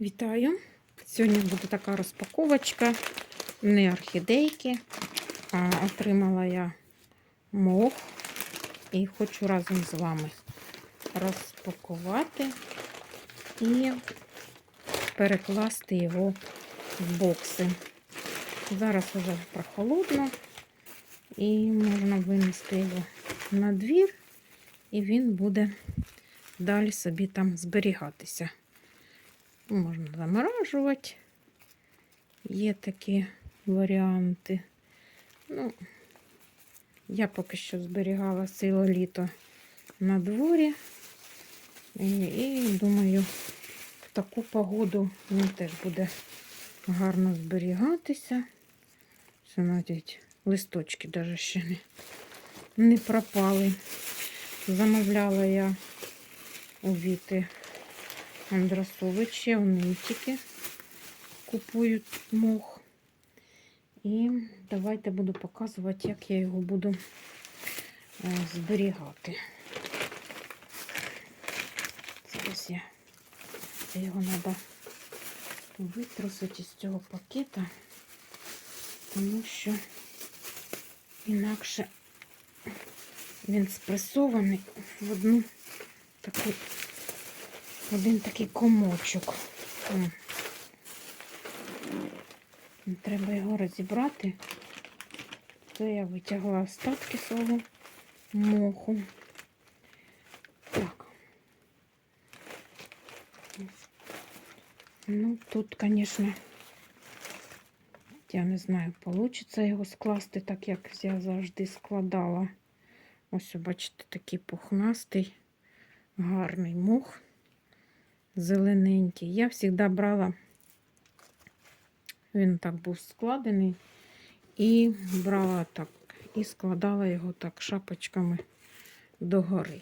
Вітаю! Сьогодні буде така розпаковочка. Не орхідейки, а отримала я мох і хочу разом з вами розпакувати і перекласти його в бокси. Зараз вже прохолодно і можна винести його на двір, і він буде далі собі там зберігатися. Можна заморажувати. Є такі варіанти. Ну, я поки що зберігала ціле літо на дворі. І, і думаю, в таку погоду він теж буде гарно зберігатися. Це навіть листочки навіть ще не, не пропали. Замовляла я у Віти Андрасовичі, вони тільки купують мох. І давайте буду показувати, як я його буду е, зберігати. Зараз я його треба витрусити з цього пакета, тому що інакше він спресований в одну таку один такий комочок. Треба його розібрати. То я витягла остатки свого моху. Так. Ну, тут, звісно, я не знаю, вийде його скласти так, як я завжди складала. Ось, бачите, такий пухнастий, гарний мох зелененький. Я завжди брала, він так був складений, і брала так, і складала його так шапочками догори.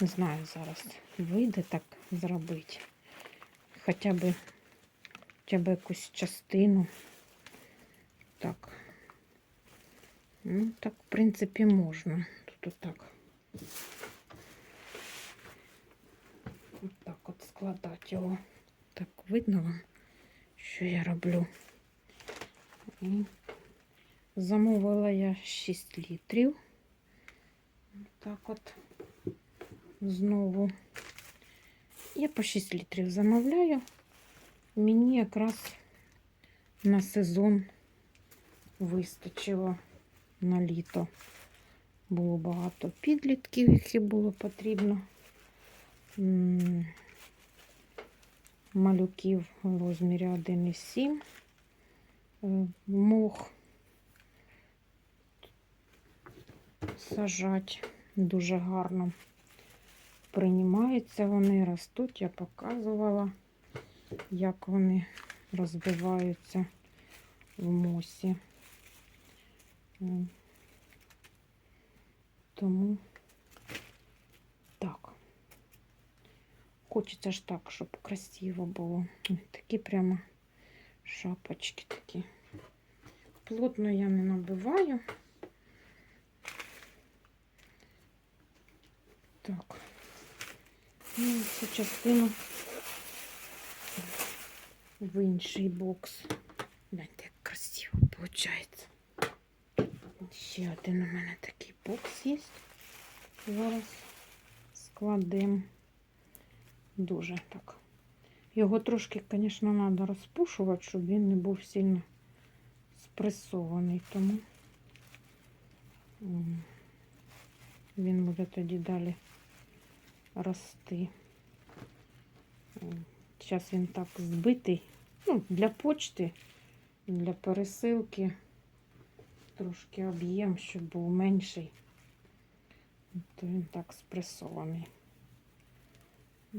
Не знаю, зараз вийде так зробити. Хоча б, хоча б якусь частину. Так. Ну, так, в принципі, можна. Тут отак. Отак от складати його. Так, видно вам, що я роблю. І замовила я 6 літрів. Так от знову. Я по 6 літрів замовляю. Мені якраз на сезон вистачило на літо. Було багато підлітків, які було потрібно. Малюків в розмірі 1,7 Е, мох сажать дуже гарно приймаються вони, ростуть. Я показувала, як вони розвиваються в мосі. Тому так. Хочеться ж так, щоб красиво було. Такі прямо шапочки такі. Плотно я не набиваю. Так. Ну, цю частину в інший бокс. Гляньте, як красиво виходить. Ще один у мене такий бокс є. Зараз складемо. Дуже так. Його трошки, звісно, треба розпушувати, щоб він не був сильно спресований, тому він буде тоді далі рости. Зараз він так збитий. Ну, для почти, для пересилки трошки об'єм, щоб був менший, то він так спресований.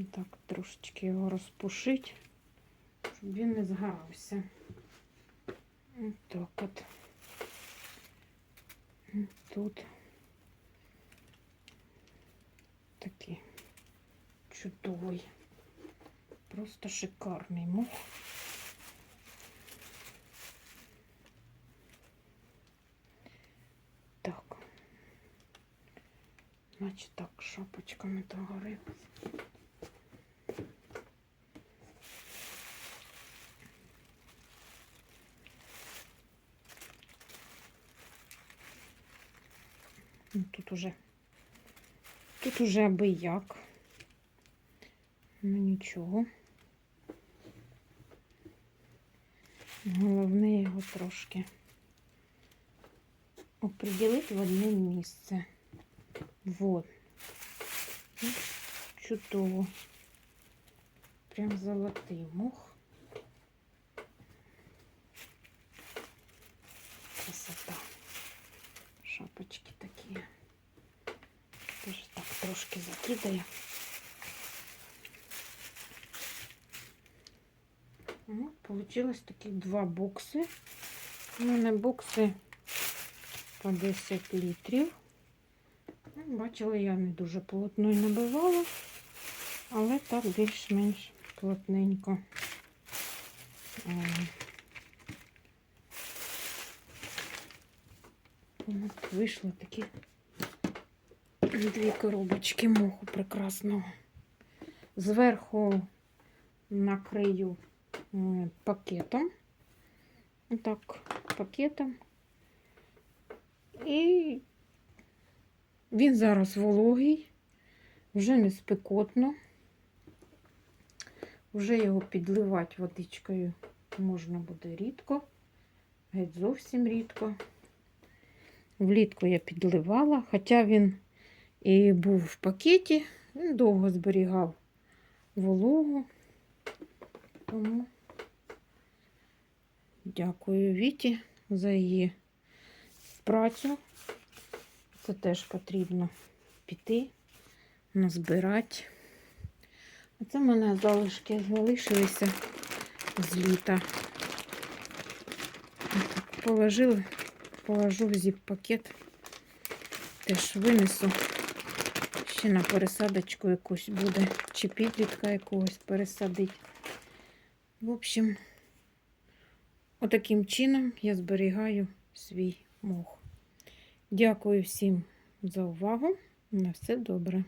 Так, трошечки його розпушить, щоб він не згорався. Так от. Тут такий чудовий, просто шикарний мох. Так. Значить так, шапочками догори. Тут уже, тут уже аби як. Ну нічого. Головне його трошки оприділити в одне місце. Вот. Ну, Чудово. Прям золотий мох. Красота. Шапочки такі. Теж так трошки закидаю. Ну, получилось такі два бокси. У мене бокси по 10 літрів. Ну, Бачили, я не дуже плотно і набивала, але так більш-менш плотненько. Ем. От вийшло такі дві коробочки моху прекрасного. Зверху накрию м, пакетом. Так, пакетом. І він зараз вологий, вже не спекотно. Вже його підливати водичкою можна буде рідко, геть зовсім рідко. Влітку я підливала, хоча він і був в пакеті, він довго зберігав вологу. Тому дякую Віті за її працю. Це теж потрібно піти, назбирати. Оце в мене залишки залишилися з літа. Отак Положила, положу в зіп-пакет. Теж винесу. Ще на пересадочку якусь буде, чи підлітка якогось пересадить. В общем, отаким чином я зберігаю свій мох. Дякую всім за увагу. На все добре.